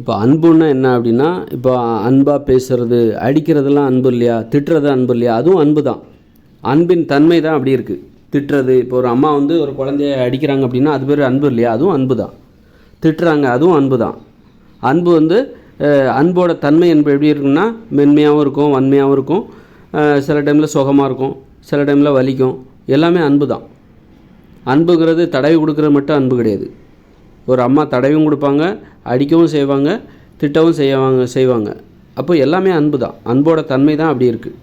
இப்போ அன்புன்னா என்ன அப்படின்னா இப்போ அன்பாக பேசுறது அடிக்கிறதெல்லாம் அன்பு இல்லையா திட்டுறது அன்பு இல்லையா அதுவும் அன்பு தான். அன்பின் தன்மை தான் அப்படி இருக்குது திட்டுறது இப்போ ஒரு அம்மா வந்து ஒரு குழந்தைய அடிக்கிறாங்க அப்படின்னா அது பேர் அன்பு இல்லையா அதுவும் அன்பு தான். திட்டுறாங்க அதுவும் அன்பு தான். அன்பு வந்து அன்போட தன்மை என்பது எப்படி இருக்குன்னா மென்மையாகவும் இருக்கும் வன்மையாகவும் இருக்கும். சில டைமில் சுகமாக இருக்கும் சில டைமில் வலிக்கும். எல்லாமே அன்பு தான். அன்புங்கிறது தடவி கொடுக்குறது மட்டும் அன்பு கிடையாது. ஒரு அம்மா தடவையும் கொடுப்பாங்க அடிக்கவும் செய்வாங்க திட்டவும் செய்வாங்க செய்வாங்க. அப்போ எல்லாமே அன்பு தான். அன்போட தன்மை தான் அப்படி இருக்குது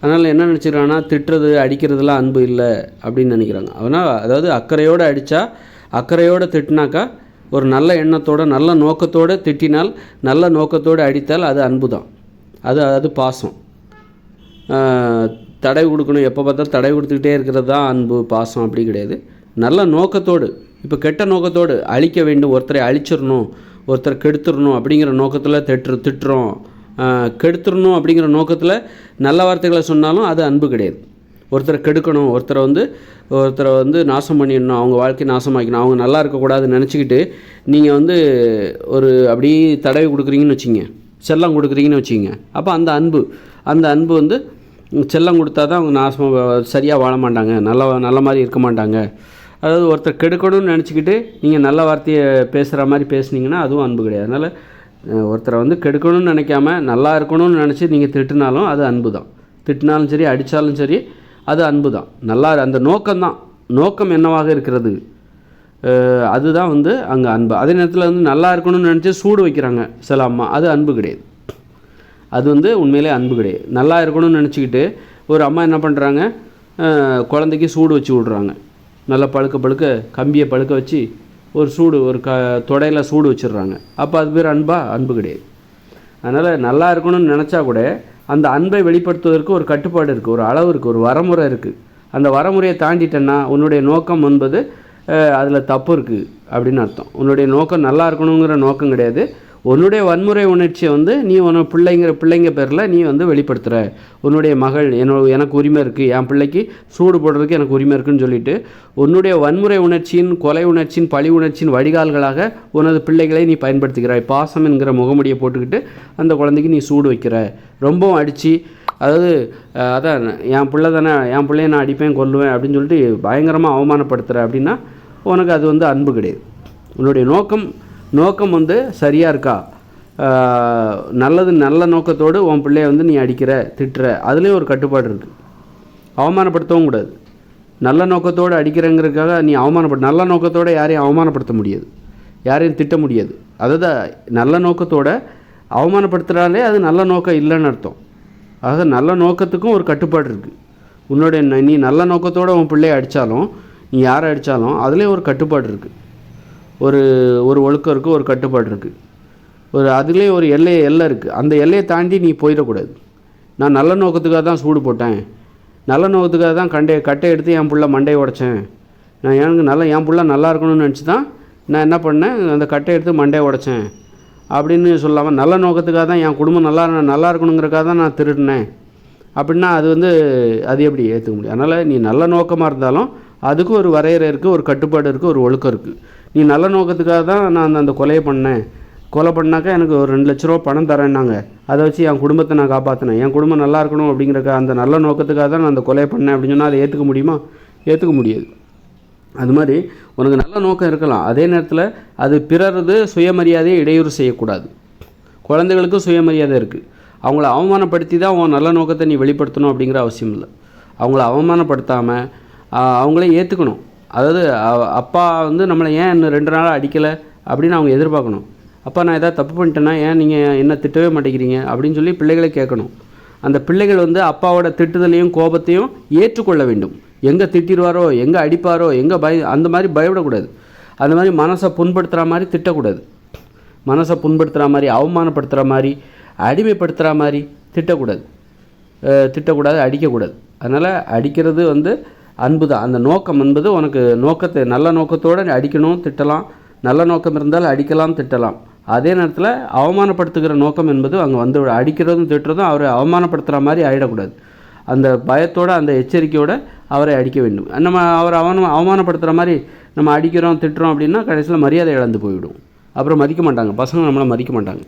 அதனால் என்ன நினச்சிக்கிறாங்கன்னா திட்டுறது அடிக்கிறதுலாம் அன்பு இல்லை அப்படின்னு நினைக்கிறாங்க. அதனால் அதாவது அக்கறையோடு அடித்தா அக்கறையோடு திட்டினாக்கா ஒரு நல்ல எண்ணத்தோடு நல்ல நோக்கத்தோடு திட்டினால் நல்ல நோக்கத்தோடு அடித்தால் அது அன்பு தான். அது அது பாசம். தடை கொடுக்கணும். எப்போ பார்த்தாலும் தடை கொடுத்துக்கிட்டே இருக்கிறது தான் அன்பு பாசம் அப்படி கிடையாது. நல்ல நோக்கத்தோடு இப்போ கெட்ட நோக்கத்தோடு அழிக்க வேண்டும் ஒருத்தரை அழிச்சிடணும் ஒருத்தரை கெடுத்துடணும் அப்படிங்கிற நோக்கத்தில் திட்டு திட்டுறோம். கெடுத்துடணும் அப்படிங்கிற நோக்கத்தில் நல்ல வார்த்தைகளை சொன்னாலும் அது அன்பு கிடையாது. ஒருத்தரை கெடுக்கணும் ஒருத்தரை வந்து ஒருத்தரை வந்து நாசம் பண்ணிடணும் அவங்க வாழ்க்கையை நாசமாக்கணும் அவங்க நல்லா இருக்கக்கூடாதுன்னு நினச்சிக்கிட்டு நீங்கள் வந்து ஒரு அப்படி தடவி கொடுக்குறீங்கன்னு வச்சிங்க. செல்லம் கொடுக்குறீங்கன்னு வச்சிங்க. அப்போ அந்த அன்பு அந்த அன்பு வந்து செல்லம் கொடுத்தா தான் அவங்க நாசமாக சரியாக வாழ மாட்டாங்க நல்லா நல்ல மாதிரி இருக்க மாட்டாங்க. அதாவது ஒருத்தர் கெடுக்கணும்னு நினச்சிக்கிட்டு நீங்கள் நல்ல வார்த்தையை பேசுகிற மாதிரி பேசுனீங்கன்னா அதுவும் அன்பு கிடையாது. அதனால் ஒருத்தரை வந்து கெடுக்கணும்னு நினைக்காம நல்லா இருக்கணும்னு நினச்சி நீங்கள் திட்டினாலும் அது அன்பு தான் திட்டினாலும் சரி அடித்தாலும் சரி அது அன்பு தான் நல்லா அந்த நோக்கம்தான். நோக்கம் என்னவாக இருக்கிறது? அதுதான் வந்து அங்கே அன்பு. அதே நேரத்தில் வந்து நல்லா இருக்கணும்னு நினச்சி சூடு வைக்கிறாங்க சில அம்மா அது அன்பு கிடையாது. அது வந்து உண்மையிலே அன்பு கிடையாது. நல்லா இருக்கணும்னு நினச்சிக்கிட்டு ஒரு அம்மா என்ன பண்ணுறாங்க குழந்தைக்கு சூடு வச்சு விட்றாங்க. நல்லா பழுக்க பழுக்க கம்பியை பழுக்க வச்சு ஒரு சூடு ஒரு க தொடையில் சூடு வச்சிடுறாங்க. அப்போ அது பேர் அன்பா? அன்பு கிடையாது. அதனால் நல்லா இருக்கணும்னு நினச்சா கூட அந்த அன்பை வெளிப்படுத்துவதற்கு ஒரு கட்டுப்பாடு இருக்குது ஒரு அளவு இருக்குது ஒரு வரமுறை இருக்குது அந்த வரமுறையை தாண்டிட்டேன்னா உன்னுடைய நோக்கம் என்பது அதில் தப்பு இருக்குது அப்படின்னு அர்த்தம். உன்னுடைய நோக்கம் நல்லா இருக்கணுங்கிற நோக்கம் கிடையாது. உன்னுடைய வன்முறை உணர்ச்சியை வந்து நீ உன பிள்ளைங்கிற பிள்ளைங்க பேரில் நீ வந்து வெளிப்படுத்துகிற உன்னுடைய மகள் என்னோட எனக்கு உரிமை இருக்குது என் பிள்ளைக்கு சூடு போடுறதுக்கு எனக்கு உரிமை இருக்குன்னு சொல்லிட்டு உன்னுடைய வன்முறை உணர்ச்சியின் கொலை உணர்ச்சியின் பழி உணர்ச்சியின் வடிகால்களாக உனது பிள்ளைகளை நீ பயன்படுத்துகிறாய். பாசம் என்கிற முகமுடியை போட்டுக்கிட்டு அந்த குழந்தைக்கு நீ சூடு வைக்கிற. ரொம்பவும் அடித்து அதாவது அதான் என் பிள்ளை தானே என் பிள்ளைய நான் அடிப்பேன் கொல்லுவேன் அப்படின்னு சொல்லிட்டு பயங்கரமாக அவமானப்படுத்துகிற அப்படின்னா உனக்கு அது வந்து அன்பு கிடையாது. உன்னுடைய நோக்கம் நோக்கம் வந்து சரியாக இருக்கா? நல்லது நல்ல நோக்கத்தோடு உன் பிள்ளைய வந்து நீ அடிக்கிற திட்டுற. அதுலேயும் ஒரு கட்டுப்பாடு இருக்குது அவமானப்படுத்தவும் கூடாது. நல்ல நோக்கத்தோடு அடிக்கிறங்கிறதுக்காக நீ அவமானப்பட நல்ல நோக்கத்தோடு யாரையும் அவமானப்படுத்த முடியாது. யாரையும் திட்ட முடியாது. அதாவது நல்ல நோக்கத்தோட அவமானப்படுத்துகிறாலே அது நல்ல நோக்கம் இல்லைன்னு அர்த்தம். ஆக நல்ல நோக்கத்துக்கும் ஒரு கட்டுப்பாடு இருக்குது உன்னுடைய நீ நல்ல நோக்கத்தோடு உன் பிள்ளைய அடித்தாலும் நீ யாரை அடித்தாலும் அதுலேயும் ஒரு கட்டுப்பாடு இருக்குது ஒரு ஒரு ஒழுக்கம் இருக்குது ஒரு கட்டுப்பாடு இருக்குது ஒரு அதுலேயே ஒரு எல்லை எல்லை இருக்குது அந்த எல்லையை தாண்டி நீ போயிடக்கூடாது. நான் நல்ல நோக்கத்துக்காக தான் சூடு போட்டேன். நல்ல நோக்கத்துக்காக தான் கண்டையை கட்டை எடுத்து என் புள்ள மண்டையை உடைச்சேன். நான் எனக்கு நல்லா என் புள்ள நல்லா இருக்கணும்னு நினச்சி தான் நான் என்ன பண்ணேன்? அந்த கட்டை எடுத்து மண்டையை உடைச்சேன். அப்படின்னு சொல்லாமல் நல்ல நோக்கத்துக்காக தான் என் குடும்பம் நல்லா நல்லா இருக்கணுங்கிறக்காக தான் நான் திருடினேன். அப்படின்னா அது வந்து அது எப்படி ஏற்றுக்க முடியும்? அதனால் நீ நல்ல நோக்கமாக இருந்தாலும் அதுக்கும் ஒரு வரையறை இருக்குது ஒரு கட்டுப்பாடு இருக்குது ஒரு ஒழுக்கம் இருக்குது நீ நல்ல நோக்கத்துக்காக தான் நான் அந்த- அந்த கொலையை பண்ணேன். கொலை பண்ணாக்கா எனக்கு ஒரு ரெண்டு லட்ச ரூபா பணம் தரேன்னாங்க. அதை வச்சு என் குடும்பத்தை நான் காப்பாற்றினேன் என் குடும்பம் நல்லா இருக்கணும் அப்படிங்கிறக்க அந்த நல்ல நோக்கத்துக்காக தான் நான் அந்த கொலையை பண்ணேன் அப்படின்னு சொன்னால் அதை ஏற்றுக்க முடியுமா? ஏற்றுக்க முடியாது. அது மாதிரி உனக்கு நல்ல நோக்கம் இருக்கலாம். அதே நேரத்தில் அது பிறரது சுயமரியாதையை இடையூறு செய்யக்கூடாது. குழந்தைகளுக்கும் சுயமரியாதை இருக்குது அவங்கள அவமானப்படுத்தி தான் உன் நல்ல நோக்கத்தை நீ வெளிப்படுத்தணும் அப்படிங்கிற அவசியம் இல்லை. அவங்கள அவமானப்படுத்தாமல் அவங்களே ஏற்றுக்கணும் அதாவது அப்பா வந்து நம்மளை ஏன் இன்னும் ரெண்டு நாளாக அடிக்கலை அப்படின்னு அவங்க எதிர்பார்க்கணும். அப்பா நான் எதாவது தப்பு பண்ணிட்டேன்னா ஏன் நீங்கள் என்ன திட்டவே மாட்டேங்கிறீங்க அப்படின்னு சொல்லி பிள்ளைகளை கேட்கணும். அந்த பிள்ளைகள் வந்து அப்பாவோட திட்டுதலையும் கோபத்தையும் ஏற்றுக்கொள்ள வேண்டும். எங்கே திட்டிடுவாரோ எங்கே அடிப்பாரோ எங்கே பய அந்த மாதிரி பயப்படக்கூடாது. அந்த மாதிரி மனசை புண்படுத்துகிற மாதிரி திட்டக்கூடாது. மனசை புண்படுத்துகிற மாதிரி அவமானப்படுத்துகிற மாதிரி அடிமைப்படுத்துகிற மாதிரி திட்டக்கூடாது. திட்டக்கூடாது அடிக்கக்கூடாது. அதனால் அடிக்கிறது வந்து அன்பு தான் அந்த நோக்கம் என்பது உனக்கு நோக்கத்தை நல்ல நோக்கத்தோடு அடிக்கணும் திட்டலாம். நல்ல நோக்கம் இருந்தால் அடிக்கலாம் திட்டலாம். அதே நேரத்தில் அவமானப்படுத்துகிற நோக்கம் என்பது அங்கே வந்து அடிக்கிறதும் திட்டுறதும் அவரை அவமானப்படுத்துகிற மாதிரி ஆகிடக்கூடாது அந்த பயத்தோடு அந்த எச்சரிக்கையோடு அவரை அடிக்க வேண்டும். நம்ம அவரை அவன அவமானப்படுத்துகிற மாதிரி நம்ம அடிக்கிறோம் திட்டுறோம் அப்படின்னா கடைசியில் மரியாதை இழந்து போய்விடும். அப்புறம் மதிக்க மாட்டாங்க. பசங்க நம்மளை மதிக்க மாட்டாங்க.